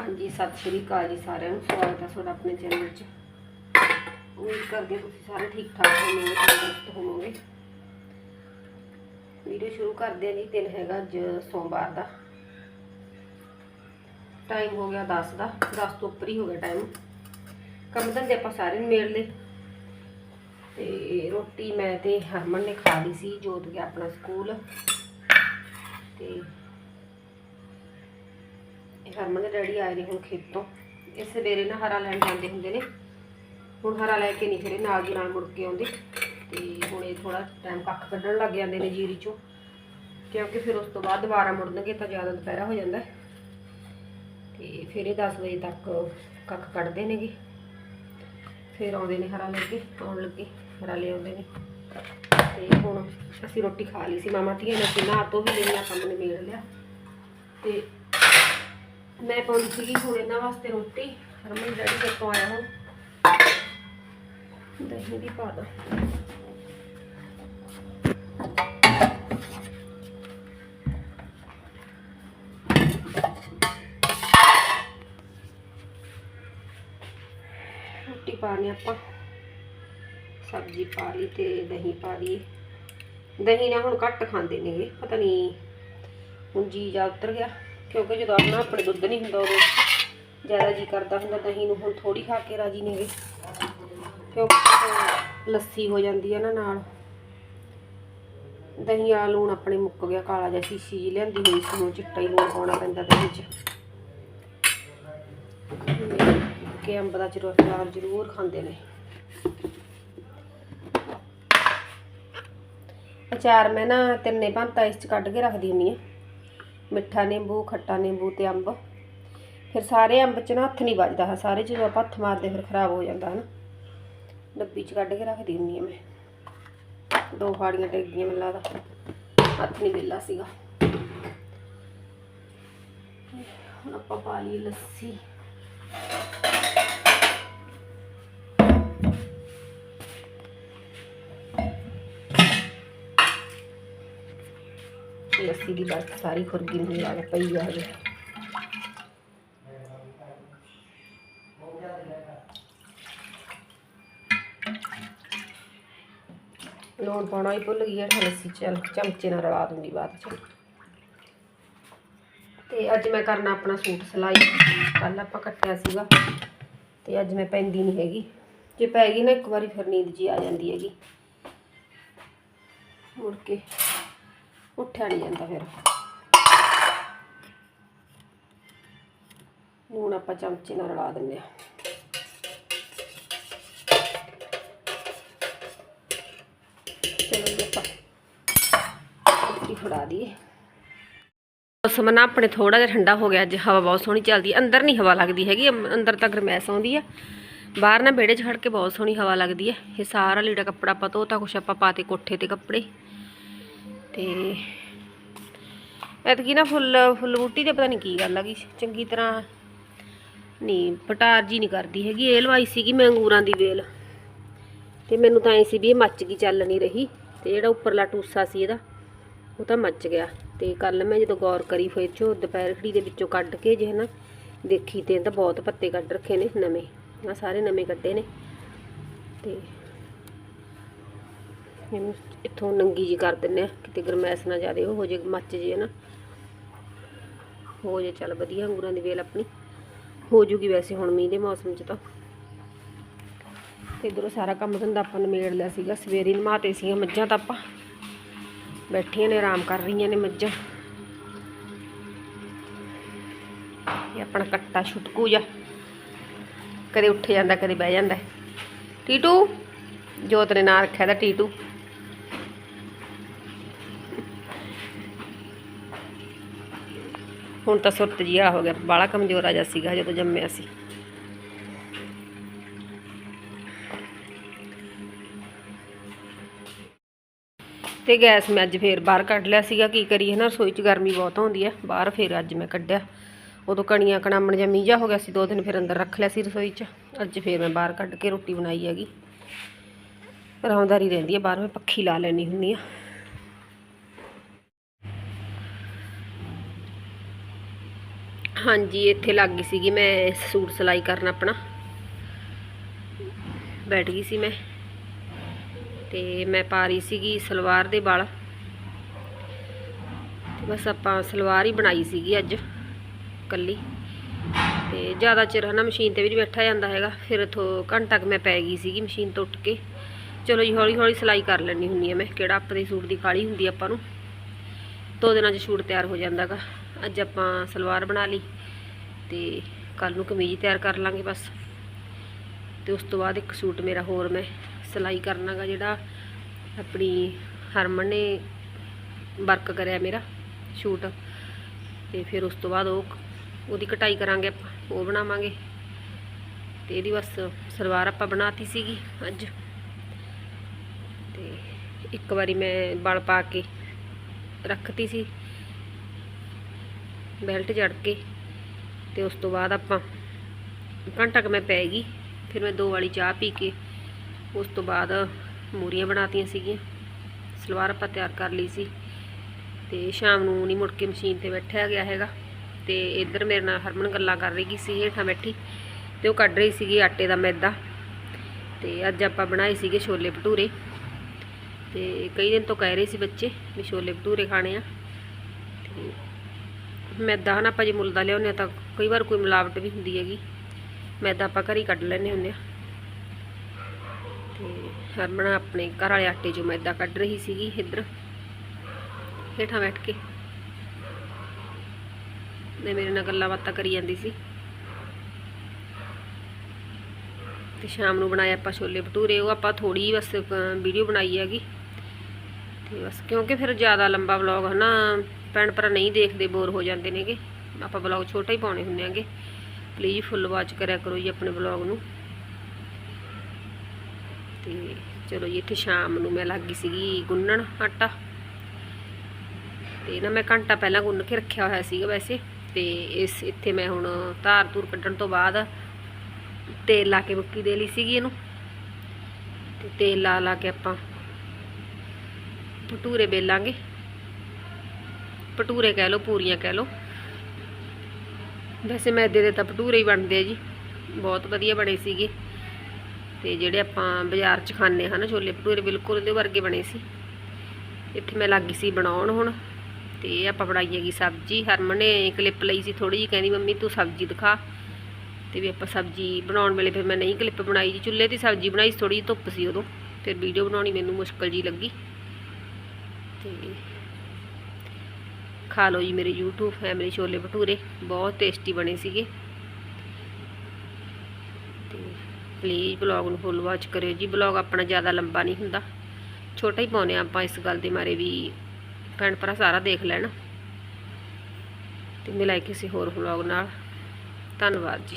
ਹਾਂਜੀ, ਸਤਿ ਸ਼੍ਰੀ ਅਕਾਲ ਜੀ ਸਾਰਿਆਂ ਨੂੰ। ਸਵਾਗਤ ਹੈ ਤੁਹਾਡਾ ਆਪਣੇ ਚੈਨਲ 'ਚ। ਉਮੀਦ ਕਰਦੇ ਤੁਸੀਂ ਸਾਰੇ ਠੀਕ ਠਾਕ ਹੋਵੋਗੇ, ਤੰਦਰੁਸਤ ਹੋਵੋਗੇ। ਵੀਡੀਓ ਸ਼ੁਰੂ ਕਰਦੇ ਹਾਂ ਜੀ, ਦਿਨ ਹੈਗਾ ਅੱਜ ਸੋਮਵਾਰ ਦਾ। ਟਾਈਮ ਹੋ ਗਿਆ 10 ਦਾ 10 ਤੋਂ ਉੱਪਰ ਹੀ ਹੋ ਗਿਆ ਟਾਈਮ ਕੰਮ ਧੰਦੇ ਆਪਾਂ ਸਾਰੇ ਨਿਬੇੜ ਲਏ। ਤੇ ਰੋਟੀ ਮੈਂ ਤੇ ਹਰਮਨ ਨੇ ਖਾ ਲਈ ਸੀ, ਜੋਤ ਗਿਆ ਆਪਣਾ ਸਕੂਲ। ਤੇ ਇਹ ਹਰਮਨ ਦੇ ਡੈਡੀ ਆਏ ਨੇ ਹੁਣ ਖੇਤੋਂ। ਇਹ ਸਵੇਰੇ ਨਾ ਹਰਾ ਲੈਣ ਜਾਂਦੇ ਹੁੰਦੇ ਨੇ। ਹੁਣ ਹਰਾ ਲੈ ਕੇ ਨਹੀਂ ਫਿਰ ਇਹ ਨਾਲ ਦੀ ਨਾਲ ਮੁੜ ਕੇ ਆਉਂਦੇ। ਤੇ ਹੁਣ ਇਹ ਥੋੜਾ ਟਾਈਮ ਕੱਖ ਕੱਢਣ ਲੱਗ ਜਾਂਦੇ ਨੇ ਜੀਰੀ ਚੋਂ। ਕਿਉਂਕਿ ਫਿਰ ਉਸ ਤੋਂ ਬਾਅਦ ਦੁਬਾਰਾ ਮੁੜਨਗੇ ਤਾਂ ਜ਼ਿਆਦਾ ਦੁਪਹਿਰਾ ਹੋ ਜਾਂਦਾ। ਹੈ। ਤੇ ਫਿਰ ਇਹ 10 ਵਜੇ ਤੱਕ ਕੱਖ ਕੱਢਦੇ ਨੇਗੇ। ਫਿਰ ਆਉਂਦੇ ਨੇ ਹਰਾ ਲੈ ਕੇ, ਆਉਣ ਲੱਗੇ, ਹਰਾ ਲੈ ਆਉਂਦੇ ਨੇ। ਤੇ ਹੁਣ ਅਸੀਂ ਰੋਟੀ ਖਾ ਲਈ ਸੀ। ਮਾਮਾ ਧੀਆਂ ਨੇ ਅਸੀਂ ਨਹਾ ਤੋਂ ਵੀ ਲੈਣਾ ਕੰਮ ਨੇ ਮੇੜ ਲਿਆ। ਤੇ ਮੈਂ ਪਾਉਂਦੀ ਸੀਗੀ ਹੁਣ ਇਹਨਾਂ ਵਾਸਤੇ ਰੋਟੀ। ਹਰਮਨ ਡੈਡੀ ਕਿੱਥੋਂ ਆਇਆ ਹੁਣ। ਦਹੀਂ ਵੀ ਪਾ ਦੋ। ਰੋਟੀ ਪਾਣੀ ਆਪਾਂ। ਸਬਜ਼ੀ ਪਾ ਲਈ ਤੇ ਦਹੀਂ ਪਾ ਲਈ ਦਹੀਂ ਨਾ ਹੁਣ ਘੱਟ ਖਾਂਦੇ ਨੇਗੇ। ਪਤਾ ਨਹੀਂ ਹੁਣ ਜੀ ਜਾ ਉਤਰ ਗਿਆ। ਕਿਉਂਕਿ ਜਦੋਂ ਆਪਣਾ ਆਪਣੇ ਦੁੱਧ ਨਹੀਂ ਹੁੰਦਾ ਉਦੋਂ ਜ਼ਿਆਦਾ ਜੀ ਕਰਦਾ ਹੁੰਦਾ ਦਹੀਂ ਨੂੰ ਹੁਣ ਥੋੜੀ ਖਾ ਕੇ ਰਾਜੀ ਨੇਗੇ ਕਿਉਂਕਿ ਲੱਸੀ ਹੋ ਜਾਂਦੀ ਹੈ ਨਾ ਨਾਲ। ਦਹੀਂ ਵਾਲਾ ਲੂਣ ਆਪਣੇ ਮੁੱਕ ਗਿਆ, ਕਾਲਾ ਜਿਹਾ ਸ਼ੀਸ਼ੀ ਜੀ ਲਿਆਂਦੀ ਹੋਈ ਸੀ ਉਹ ਚਿੱਟਾ ਹੀ ਲੂਣ ਪਾਉਣਾ ਪੈਂਦਾ ਦਹੀਂ 'ਚ। ਕਿ ਅੰਬ ਦਾ ਜ਼ਰੂਰ ਅਚਾਰ ਜ਼ਰੂਰ ਖਾਂਦੇ ਨੇ। ਅਚਾਰ ਮੈਂ ਨਾ ਤਿੰਨੇ ਭਾਂਤਾ ਇਸ 'ਚ ਕੱਢ ਕੇ ਰੱਖਦੀ ਹੁੰਦੀ ਆ। ਮਿੱਠਾ ਨਿੰਬੂ, ਖੱਟਾ ਨਿੰਬੂ ਤੇ ਅੰਬ। ਫਿਰ ਸਾਰੇ ਅੰਬ 'ਚ ਨਾ ਹੱਥ ਨਹੀਂ ਵੱਜਦਾ ਹੈ, ਸਾਰੇ ਜਦੋਂ ਆਪਾਂ ਹੱਥ ਮਾਰਦੇ ਫਿਰ ਖਰਾਬ ਹੋ ਜਾਂਦਾ ਹਨ। ਡੱਬੀ 'ਚ ਕੱਢ ਕੇ ਰੱਖਦੀ ਹੁੰਦੀ ਆ ਮੈਂ। ਦੋ ਫਾੜੀਆਂ ਟਿਕ ਗਈਆਂ ਮੈਨੂੰ ਲੱਗਦਾ। ਹੱਥ ਨਹੀਂ ਮਿਲਦਾ ਸੀਗਾ। ਹੁਣ ਆਪਾਂ ਪਾ ਲਈ ਲੱਸੀ। ਲੱਸੀ ਦੀ ਬਸ ਸਾਰੀ ਖੁਰਗੀ ਨੂੰ ਲੱਗ ਪਈ ਆ ਹਜੇ। ਲੂਣ ਪਾਉਣਾ ਹੀ ਭੁੱਲ ਗਈ ਹੈ ਲੱਸੀ ਚ ਚਮਚੇ ਨਾਲ ਰਲਾ ਦੂੰਗੀ ਬਾਅਦ ਚ। ਤੇ ਅੱਜ ਮੈਂ ਕਰਨਾ ਆਪਣਾ ਸੂਟ ਸਿਲਾਈ। ਕੱਲ ਆਪਾਂ ਕੱਟਿਆ ਸੀਗਾ ਤੇ ਅੱਜ ਮੈਂ ਪੈਂਦੀ ਨਹੀਂ ਹੈਗੀ। ਜੇ ਪੈ ਗਈ ਨਾ ਇੱਕ ਵਾਰੀ ਫਿਰ ਨੀਂਦ ਜੀ ਆ ਜਾਂਦੀ ਹੈਗੀ। ਮੁੜ ਕੇ ਉੱਠਿਆ ਨਹੀਂ ਜਾਂਦਾ ਫਿਰ। ਲੂਣ ਆਪਾਂ ਚਮਚੇ ਨਾਲ ਰਲਾ ਦਿੰਦੇ ਆ ਚਲੋ ਜੀ ਆਪਾਂ ਰੋਟੀ ਫੜਾ ਦਈਏ। ਮੌਸਮ ਨਾ ਆਪਣੇ ਥੋੜਾ ਜਿਹਾ ਠੰਡਾ ਹੋ ਗਿਆ, ਅੱਜ ਹਵਾ ਬਹੁਤ ਸੋਹਣੀ ਚੱਲਦੀ ਹੈ ਅੰਦਰ ਨਹੀਂ ਹਵਾ ਲੱਗਦੀ ਹੈਗੀ ਅੰਦਰ ਤਾਂ ਗਰਮੈਸ ਆਉਂਦੀ ਆ। ਬਾਹਰ ਨਾ ਵਿਹੜੇ 'ਚ ਖੜ ਕੇ ਬਹੁਤ ਸੋਹਣੀ ਹਵਾ ਲੱਗਦੀ ਹੈ ਇਹ ਸਾਰਾ ਲੀੜਾ ਕੱਪੜਾ ਆਪਾਂ ਧੋਤਾ, ਕੁਛ ਆਪਾਂ ਪਾਤੇ ਕੋਠੇ ਤੇ ਕੱਪੜੇ। ਤੇ ਐਤਕੀ ਨਾ ਫੁੱਲ ਫੁੱਲ ਬੂਟੀ ਤੇ ਪਤਾ ਨਹੀਂ ਕੀ ਗੱਲ ਆ ਗਈ ਚੰਗੀ ਤਰ੍ਹਾਂ ਨਹੀਂ ਪਟਾਰ ਜੀ ਨਹੀਂ ਕਰਦੀ ਹੈਗੀ। ਇਹ ਲਵਾਈ ਸੀਗੀ ਮੈਂ ਅੰਗੂਰਾਂ ਦੀ ਵੇਲ। ਤੇ ਮੈਨੂੰ ਤਾਂ ਐ ਸੀ ਵੀ ਇਹ ਮੱਚ ਗਈ, ਚੱਲ ਨਹੀਂ ਰਹੀ। ਤੇ ਜਿਹੜਾ ਉੱਪਰਲਾ ਟੂਸਾ ਸੀ ਇਹਦਾ, ਉਹ ਤਾਂ ਮੱਚ ਗਿਆ। ਤੇ ਕੱਲ ਮੈਂ ਜਦੋਂ ਗੌਰ ਕਰੀ ਫਿਰ ਚੋ ਦੁਪਹਿਰ ਖੜੀ ਦੇ ਵਿੱਚੋਂ ਕੱਢ ਕੇ ਜੇ ਨਾ ਦੇਖੀ ਤੇ ਤਾਂ ਬਹੁਤ ਪੱਤੇ ਕੱਢ ਰੱਖੇ ਨੇ ਨਵੇਂ। ਆ ਸਾਰੇ ਨਵੇਂ ਕੱਢੇ ਨੇ। ਤੇ ਇਹਨੂੰ ਇੱਥੋਂ ਨੰਗੀ ਜੀ ਕਰ ਦਿੰਨੇ ਆ। ਕਿਤੇ ਗਰਮੈਸ਼ ਨਾ ਜ਼ਿਆਦੇ ਉਹ ਹੋ ਜੇ ਮੱਚ ਜੇ ਨਾ ਹੋ ਜੇ ਚੱਲ ਵਧੀਆ ਅੰਗੂਰਾਂ ਦੀ ਵੇਲ ਆਪਣੀ। ਹੋ ਜੂਗੀ ਵੈਸੇ ਹੁਣ ਮੀਂਹ ਦੇ ਮੌਸਮ 'ਚ ਤਾਂ। ਤੇ ਇਧਰੋਂ ਸਾਰਾ ਕੰਮ ਧੰਦਾ ਆਪਾਂ ਨਿਮੇੜ ਲਿਆ ਸੀਗਾ। ਸਵੇਰੇ ਨਮਾਤੇ ਸੀਗੀਆਂ ਮੱਝਾਂ ਤਾਂ ਆਪਾਂ। ਬੈਠੀਆਂ ਨੇ, ਆਰਾਮ ਕਰ ਰਹੀਆਂ ਨੇ ਮੱਝਾਂ। ਇਹ ਆਪਣਾ ਕੱਟਾ ਛੁਟਕੂ ਜਾ ਕਦੇ ਉੱਠ ਜਾਂਦਾ, ਕਦੇ ਬਹਿ ਜਾਂਦਾ। ਹੈ। ਟੀਟੂ, ਜੋਤ ਨੇ ਨਾਂ ਰੱਖਿਆ ਦਾ ਟੀਟੂ। ਹੁਣ ਤਾਂ ਸੁਰਤ ਜਿਹਾ ਹੋ ਗਿਆ ਬਾਲਾ ਕਮਜ਼ੋਰ ਆ ਜਾ ਸੀਗਾ ਜਦੋਂ ਜੰਮਿਆ ਸੀ। ਤੇ ਗੈਸ ਮੈਂ ਅੱਜ ਫੇਰ ਬਾਹਰ ਕੱਢ ਲਿਆ ਸੀਗਾ, ਕੀ ਕਰੀਏ ਨਾ ਰਸੋਈ 'ਚ ਗਰਮੀ ਬਹੁਤ ਹੁੰਦੀ ਹੈ ਬਾਹਰ ਫੇਰ ਅੱਜ ਮੈਂ ਕੱਢਿਆ। ਉਦੋਂ ਕਣੀਆਂ ਕਣਾਮਣ ਜਾਂ ਮੀਂਹ ਜਿਹਾ ਹੋ ਗਿਆ ਸੀ, ਦੋ ਦਿਨ ਫਿਰ ਅੰਦਰ ਰੱਖ ਲਿਆ ਸੀ ਰਸੋਈ 'ਚ। ਅੱਜ ਫੇਰ ਮੈਂ ਬਾਹਰ ਕੱਢ ਕੇ ਰੋਟੀ ਬਣਾਈ ਹੈਗੀ। ਆਰਾਮਦਾਰੀ ਰਹਿੰਦੀ ਹੈ ਬਾਹਰ ਮੈਂ ਪੱਖੀ ਲਾ ਲੈਣੀ ਹੁੰਦੀ ਆ। ਹਾਂਜੀ, ਇੱਥੇ ਲੱਗ ਗਈ ਸੀਗੀ ਮੈਂ ਸੂਟ ਸਿਲਾਈ ਕਰਨ ਆਪਣਾ। ਬੈਠ ਗਈ ਸੀ ਮੈਂ। ਤੇ ਮੈਂ ਪਾ ਰਹੀ ਸੀਗੀ ਸਲਵਾਰ ਦੇ ਵਾਲ। ਬਸ ਆਪਾਂ ਸਲਵਾਰ ਹੀ ਬਣਾਈ ਸੀਗੀ ਅੱਜ, ਕੱਲੀ। ਤੇ ਜ਼ਿਆਦਾ ਚਿਰ ਹਨਾ ਮਸ਼ੀਨ ਤੇ ਵੀ ਬੈਠਾ ਜਾਂਦਾ ਹੈਗਾ, ਫਿਰ ਇਥੋਂ ਘੰਟਾ ਕੁ ਮੈਂ ਪੈ ਗਈ ਸੀਗੀ ਮਸ਼ੀਨ ਤੋਂ ਉੱਠ ਕੇ। ਚਲੋ ਜੀ ਹੌਲੀ ਹੌਲੀ ਸਿਲਾਈ ਕਰ ਲੈਣੀ ਹੁੰਦੀ ਆ ਮੈਂ, ਕਿਹੜਾ ਆਪਣੇ ਸੂਟ ਦੀ ਕਾਲੀ ਹੁੰਦੀ ਆਪਾਂ ਨੂੰ। ਦੋ ਦਿਨਾਂ 'ਚ ਸੂਟ ਤਿਆਰ ਹੋ ਜਾਂਦਾਗਾ। ਅੱਜ ਆਪਾਂ ਸਲਵਾਰ ਬਣਾ ਲਈ ਤੇ ਕੱਲ ਨੂੰ ਕਮੀਜ਼ ਤਿਆਰ ਕਰ ਲਾਂਗੇ ਬਸ। ਤੇ ਉਸ ਤੋਂ ਬਾਅਦ ਇੱਕ ਸੂਟ ਮੇਰਾ ਹੋਰ ਮੈਂ ਸਿਲਾਈ ਕਰਨਾਗਾ, ਜਿਹੜਾ ਆਪਣੀ ਹਰਮਨ ਨੇ ਵਰਕ ਕਰਿਆ ਮੇਰਾ ਸ਼ੂਟ। ਤੇ ਫਿਰ ਉਸ ਤੋਂ ਬਾਅਦ ਉਹ ਉਹਦੀ ਕਟਾਈ ਕਰਾਂਗੇ ਆਪਾਂ, ਉਹ ਬਣਾਵਾਂਗੇ। ਤੇ ਇਹਦੀ ਬਸ ਸਲਵਾਰ ਆਪਾਂ ਬਣਾਤੀ ਸੀਗੀ ਅੱਜ। ਤੇ ਇੱਕ ਵਾਰੀ ਮੈਂ ਬਲ ਪਾ ਕੇ ਰੱਖਤੀ ਸੀ। ਬੈਲਟ ਜੜ ਕੇ ਤੇ ਉਸ ਤੋਂ ਬਾਅਦ ਆਪਾਂ ਘੰਟਾ ਕੁ ਮੈਂ ਪੈ ਗਈ, ਫਿਰ ਮੈਂ ਦੋ ਵਾਲੀ ਚਾਹ ਪੀ ਕੇ ਉਸ ਤੋਂ ਬਾਅਦ ਮੂਰੀਆਂ ਬਣਾਤੀਆਂ ਸੀਗੀਆਂ, ਸਲਵਾਰ ਆਪਾਂ ਤਿਆਰ ਕਰ ਲਈ ਸੀ ਤੇ ਸ਼ਾਮ ਨੂੰ ਨਹੀਂ ਮੁੜ ਕੇ ਮਸ਼ੀਨ ਤੇ ਬੈਠਿਆ ਗਿਆ ਹੈਗਾ ਤੇ ਇੱਧਰ ਮੇਰੇ ਨਾਲ ਹਰਮਨ ਗੱਲਾਂ ਕਰ ਰਹੀ ਸੀ, ਹੇਠਾਂ ਬੈਠੀ ਤੇ ਉਹ ਕੱਢ ਰਹੀ ਸੀਗੀ ਆਟੇ ਦਾ ਮੈਦਾ ਤੇ ਅੱਜ ਆਪਾਂ ਬਣਾਏ ਸੀਗੇ ਛੋਲੇ ਭਟੂਰੇ ਤੇ ਕਈ ਦਿਨ ਤੋਂ ਕਹਿ ਰਹੇ ਸੀ ਬੱਚੇ ਵੀ ਛੋਲੇ ਭਟੂਰੇ ਖਾਣੇ ਆ ਤੇ ਮੈਦਾ ਹਨ, ਆਪਾਂ ਜੇ ਮੁੱਲ ਦਾ ਲਿਆਉਂਦੇ ਹਾਂ ਤਾਂ ਕਈ ਵਾਰ ਕੋਈ ਮਿਲਾਵਟ ਵੀ ਹੁੰਦੀ ਹੈਗੀ। ਮੈਦਾ ਆਪਾਂ ਘਰ ਹੀ ਕੱਢ ਲੈਂਦੇ ਹੁੰਦੇ ਆ ਤੇ ਹਰਮਨ ਆਪਣੇ ਘਰ ਵਾਲੇ ਆਟੇ 'ਚੋਂ ਮੈਦਾ ਕੱਢ ਰਹੀ ਸੀਗੀ ਇੱਧਰ, ਹੇਠਾਂ ਬੈਠ ਕੇ। ਤੇ ਮੇਰੇ ਨਾਲ ਗੱਲਾਂ ਬਾਤਾਂ ਕਰੀ ਜਾਂਦੀ ਸੀ। ਤੇ ਸ਼ਾਮ ਨੂੰ ਬਣਾਏ ਆਪਾਂ ਛੋਲੇ ਭਟੂਰੇ, ਉਹ ਆਪਾਂ ਥੋੜੀ ਬਸ ਵੀਡੀਓ ਬਣਾਈ ਹੈਗੀ। ਤੇ ਬਸ ਕਿਉਂਕਿ ਫਿਰ ਜ਼ਿਆਦਾ ਲੰਬਾ ਵਲੌਗ ਹਨਾ ਭੈਣ ਭਰਾ ਨਹੀਂ ਦੇਖਦੇ ਬੋਰ ਹੋ ਜਾਂਦੇ ਨੇਗੇ। ਆਪਾਂ ਵਲੌਗ ਛੋਟਾ ਹੀ ਪਾਉਣੇ ਹੁੰਦੇ ਆਂਗੇ। ਪਲੀਜ਼ ਫੁੱਲ ਵਾਚ ਕਰਿਆ ਕਰੋ ਜੀ ਆਪਣੇ ਵਲੌਗ ਨੂੰ। ਤੇ ਚਲੋ ਜੀ, ਇੱਥੇ ਸ਼ਾਮ ਨੂੰ ਮੈਂ ਲੱਗ ਗਈ ਸੀਗੀ ਗੁੰਨਣ ਆਟਾ। ਤੇ ਨਾ ਮੈਂ ਘੰਟਾ ਪਹਿਲਾਂ ਗੁੰਨ ਕੇ ਰੱਖਿਆ ਹੋਇਆ ਸੀਗਾ ਵੈਸੇ। ਤੇ ਇਸ, ਇੱਥੇ ਮੈਂ ਹੁਣ ਧਾਰ ਧੂਰ ਕੱਢਣ ਤੋਂ ਬਾਅਦ ਤੇਲ ਲਾ ਕੇ ਮੁੱਕੀ ਦੇ ਲਈ ਸੀਗੀ ਇਹਨੂੰ। ਤੇ ਤੇਲ ਲਾ ਲਾ ਕੇ ਆਪਾਂ ਭਟੂਰੇ ਬੇਲਾਂਗੇ ਭਟੂਰੇ ਕਹਿ ਲਓ, ਪੂਰੀਆਂ ਕਹਿ ਲਓ। ਵੈਸੇ ਮੈਦੇ ਦੇ ਤਾਂ ਭਟੂਰੇ ਹੀ ਬਣਦੇ ਆ ਜੀ। ਬਹੁਤ ਵਧੀਆ ਬਣੇ ਸੀਗੇ। ਤੇ ਜਿਹੜੇ ਆਪਾਂ ਬਾਜ਼ਾਰ 'ਚ ਖਾਂਦੇ ਹਾਂ ਨਾ ਛੋਲੇ ਭਟੂਰੇ, ਬਿਲਕੁਲ ਉਹਦੇ ਵਰਗੇ ਬਣੇ ਸੀ। ਇੱਥੇ ਮੈਂ ਲੱਗੀ ਸੀ ਬਣਾਉਣ ਹੁਣ। ਤੇ ਆਪਾਂ ਬਣਾਈ ਹੈਗੀ ਸਬਜ਼ੀ। ਹਰਮਨ ਨੇ ਕਲਿੱਪ ਲਈ ਸੀ ਥੋੜੀ ਜਿਹੀ, ਕਹਿੰਦੀ, ਮੰਮੀ, ਤੂੰ ਸਬਜ਼ੀ ਦਿਖਾ। ਤੇ ਵੀ ਆਪਾਂ ਸਬਜ਼ੀ ਬਣਾਉਣ ਵੇਲੇ ਫਿਰ ਮੈਂ ਨਹੀਂ ਕਲਿੱਪ ਬਣਾਈ ਜੀ। ਚੁੱਲ੍ਹੇ ਦੀ ਸਬਜ਼ੀ ਬਣਾਈ ਥੋੜੀ ਜਿਹੀ ਧੁੱਪ ਸੀ ਉਦੋਂ। ਫਿਰ ਵੀਡੀਓ ਬਣਾਉਣੀ ਮੈਨੂੰ ਮੁਸ਼ਕਲ ਜੀ ਲੱਗੀ। ਤੇ ਖਾ ਲਓ ਜੀ ਮੇਰੇ YouTube ਫੈਮਿਲੀ ਛੋਲੇ ਭਟੂਰੇ, ਬਹੁਤ ਟੇਸਟੀ ਬਣੇ ਸੀਗੇ। ਤੇ ਪਲੀਜ਼ ਬਲੌਗ ਨੂੰ ਫੁੱਲ ਵਾਚ ਕਰਿਓ ਜੀ। ਬਲੌਗ ਆਪਣਾ ਜ਼ਿਆਦਾ ਲੰਬਾ ਨਹੀਂ ਹੁੰਦਾ। ਛੋਟਾ ਹੀ ਪਾਉਨੇ ਆ ਆਪਾਂ ਇਸ ਗੱਲ ਦੇ ਮਾਰੇ ਵੀ ਭੈਣ ਭਰਾ ਸਾਰਾ ਦੇਖ ਲੈਣ। ਤੇ ਮਿਲਾਈ ਕਿਸੇ ਹੋਰ ਬਲੌਗ ਨਾਲ। ਧੰਨਵਾਦ ਜੀ।